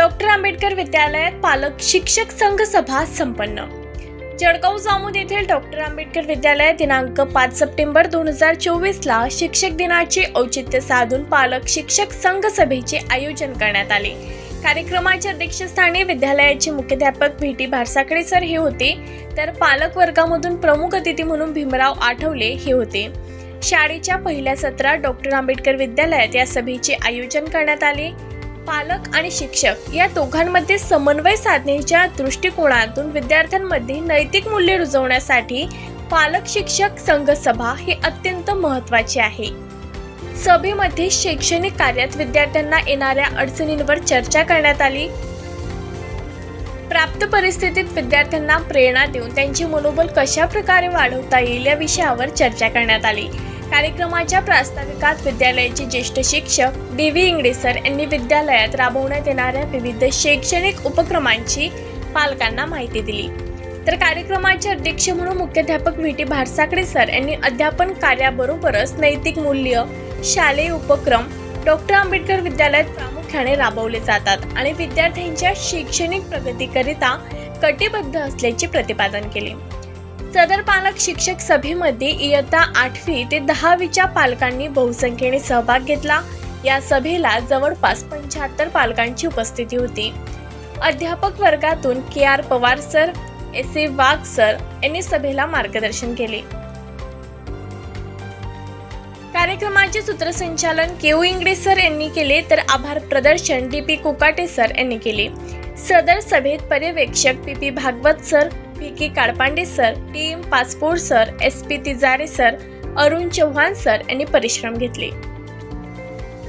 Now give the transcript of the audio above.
Doctor Ambedkar विद्यालयात पालक शिक्षक संघ सभा संपन्न. जळगाव जामोद येथील डॉक्टर आंबेडकर विद्यालयात दिनांक पाच सप्टेंबर दोन हजार चोवीसला शिक्षक दिनाचे औचित्य साधून पालक शिक्षक संघ सभेचे आयोजन करण्यात आले. कार्यक्रमाच्या अध्यक्षस्थानी विद्यालयाचे मुख्याध्यापक व्ही टी भारसाकडे सर हे होते तर पालक वर्गामधून प्रमुख अतिथी म्हणून भीमराव आठवले हे होते. शाळेच्या पहिल्या सत्रात डॉक्टर आंबेडकर विद्यालयात या सभेचे आयोजन करण्यात आले. पालक आणि शिक्षक या दोघांमध्ये समन्वय साधण्याच्या दृष्टिकोनातून विद्यार्थ्यांमध्ये नैतिक मूल्ये रुजवण्यासाठी पालक शिक्षक संघ सभा हे अत्यंत महत्त्वाचे आहे. सभेमध्ये शैक्षणिक कार्यात विद्यार्थ्यांना येणाऱ्या अडचणींवर चर्चा करण्यात आली. प्राप्त परिस्थितीत विद्यार्थ्यांना प्रेरणा देऊन त्यांचे मनोबल कशा प्रकारे वाढवता येईल या विषयावर चर्चा करण्यात आली. कार्यक्रमाच्या प्रास्ताविकात विद्यालयाचे ज्येष्ठ शिक्षक डी व्ही इंगडे सर यांनी विद्यालयात राबवण्यात येणाऱ्या विविध शैक्षणिक उपक्रमांची पालकांना माहिती दिली. तर कार्यक्रमाचे अध्यक्ष म्हणून मुख्याध्यापक व्ही. टी. भारसाकडे सर यांनी अध्यापन कार्याबरोबरच नैतिक मूल्य शालेय उपक्रम डॉक्टर आंबेडकर विद्यालयात प्रामुख्याने राबवले जातात आणि विद्यार्थ्यांच्या शैक्षणिक प्रगतीकरिता कटिबद्ध असल्याचे प्रतिपादन केले. सदर पालक शिक्षक सभेमध्ये इयत्ता आठवी ते दहावीच्या पालकांनी बहुसंख्येने सहभाग घेतला. या सभेला जवळपास पंच्याहत्तर पालकांची उपस्थिती होती. अध्यापक वर्गातून K R Pawar sir S A Wagh sir यांनी सभेला मार्गदर्शन केले. कार्यक्रमाचे सूत्रसंचालन केऊ इंगडे सर यांनी केले तर आभार प्रदर्शन डी पी कुकाटे सर यांनी केले. सदर सभेत पर्यवेक्षक P P Bhagwat sir P K Kadpande sir T M passport sir S P Tijare sir Arun Chavan sir यांनी परिश्रम घेतले.